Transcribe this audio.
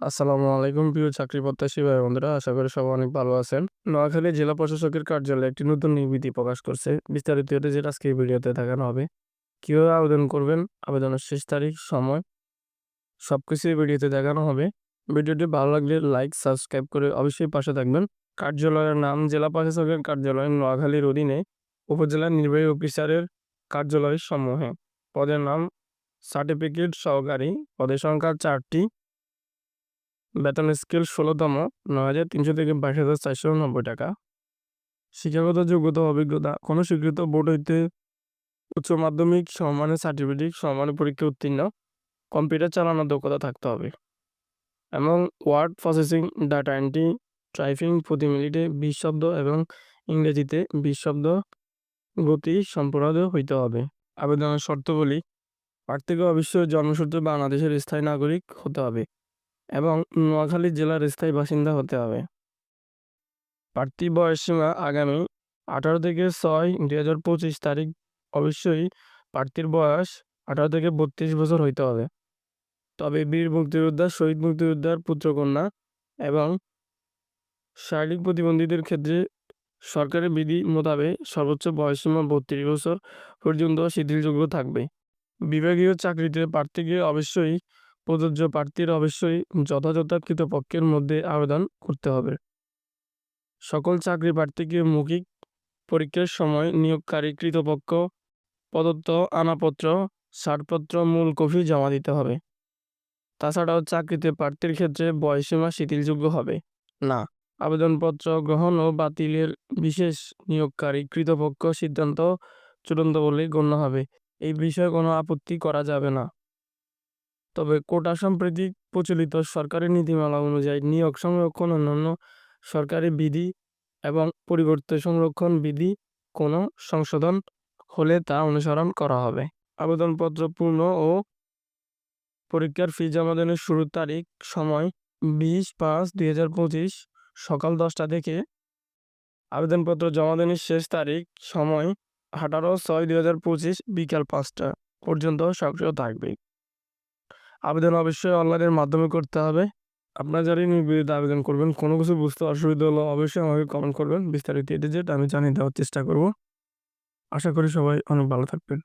আসসালামু আলাইকুম প্রিয় চাকরি প্রত্যাশী ভাই বন্ধুরা আশা করি সবাই অনেক ভালো আছেন। নোয়াখালী জেলা প্রশাসকের কার্যালয়ে একটি নতুন নির্বিধি প্রকাশ করছে। বিস্তারিত যেটা আজকে এই ভিডিওতে দেখানো হবে, কীভাবে আবেদন করবেন, আবেদনের শেষ তারিখ, সময় সব কিছুই ভিডিওতে দেখানো হবে। ভিডিওটি ভালো লাগলে লাইক, সাবস্ক্রাইব করে অবশ্যই পাশে থাকবেন। কার্যালয়ের নাম জেলা প্রশাসকের কার্যালয় নোয়াখালীর অধীনে, উপজেলা নির্বাহী অফিসারের কার্যালয় সমূহে পদের নাম, সার্টিফিকেট সহকারী, পদের সংখ্যা চারটি। বেতন স্কেল ষোলোতম, নয় হাজার তিনশো থেকে বাইশ হাজার চারশো নব্বই টাকা। শিক্ষাগত যোগ্যতা, অভিজ্ঞতা, কোনো স্বীকৃত বোর্ড হইতে উচ্চ মাধ্যমিক সমমানের সার্টিফিকেট সমমানের পরীক্ষা উত্তীর্ণ, কম্পিউটার চালানোর দক্ষতা থাকতে হবে। এবং word processing data entry typing প্রতি মিনিটে বিশ শব্দ এবং ইংরেজিতে বিশ শব্দ গতি সম্পূর্ণ হইতে হবে। আবেদনের শর্তগুলি প্রার্থীকে অবশ্যই জন্মসূত্রে বাংলাদেশের স্থায়ী নাগরিক হতে হবে। এবং নোয়াখালী জেলার স্থায়ী বাসিন্দা হতে হবে। প্রার্থী বয়সসীমা আগামী আঠারো থেকে ছয় দুই হাজার পঁচিশ তারিখ। অবশ্যই প্রার্থীর বয়স আঠারো থেকে বত্রিশ বছর হইতে হবে। তবে বীর মুক্তিযোদ্ধা, শহীদ মুক্তিযোদ্ধার পুত্রকন্যা এবং শারীরিক প্রতিবন্ধীদের ক্ষেত্রে সরকারের বিধি মোতাবেক সর্বোচ্চ বয়সসীমা বত্রিশ বছর পর্যন্ত শিথিলযোগ্য থাকবে। বিভাগীয় চাকরিতে প্রার্থীকে অবশ্যই প্রযোজ্য প্রার্থীর অবশ্যই যথাযথ কৃতপক্ষের মধ্যে আবেদন করতে হবে। সকল চাকরি প্রার্থীকে মৌখিক পরীক্ষার সময় নিয়োগকারী কৃতপক্ষ প্রদত্ত আনাপত্র, ছাড়পত্র, মূল কপি জমা দিতে হবে। তাছাড়াও চাকরিতে প্রার্থীর ক্ষেত্রে বয়সীমা শিথিলযোগ্য হবে। না, আবেদনপত্র গ্রহণ ও বাতিলের বিশেষ নিয়োগকারী কৃতপক্ষ সিদ্ধান্ত চূড়ান্ত বলে গণ্য হবে। এই বিষয়ে কোনো আপত্তি করা যাবে না। তবে কোটা সাম্প্রতিক প্রচলিত সরকারি নীতিমালা অনুযায়ী নিয়োগ সংরক্ষণ অন্যান্য সরকারি বিধি এবং পরিবর্তে সংরক্ষণ বিধি কোনো সংশোধন হলে তা অনুসরণ করা হবে। আবেদনপত্র পূর্ণ ও পরীক্ষার ফি জমা জমাদানের শুরুর তারিখ সময় বিশ পাঁচ দুই হাজার পঁচিশ সকাল দশটা থেকে। আবেদনপত্র জমা জমাদানের শেষ তারিখ সময় আঠারো ছয় দুই হাজার পঁচিশ বিকাল পাঁচটা পর্যন্ত সক্রিয় থাকবে। আবেদন অবশ্যই অনলাইনের মাধ্যমে করতে হবে। আপনারা যারা নির্বিধিত আবেদন করবেন, কোনো কিছু বুঝতে অসুবিধা হলো অবশ্যই আমাকে কমেন্ট করবেন। বিস্তারিত এটি যেটা আমি জানিয়ে দেওয়ার চেষ্টা করব। আশা করি সবাই অনেক ভালো থাকবেন।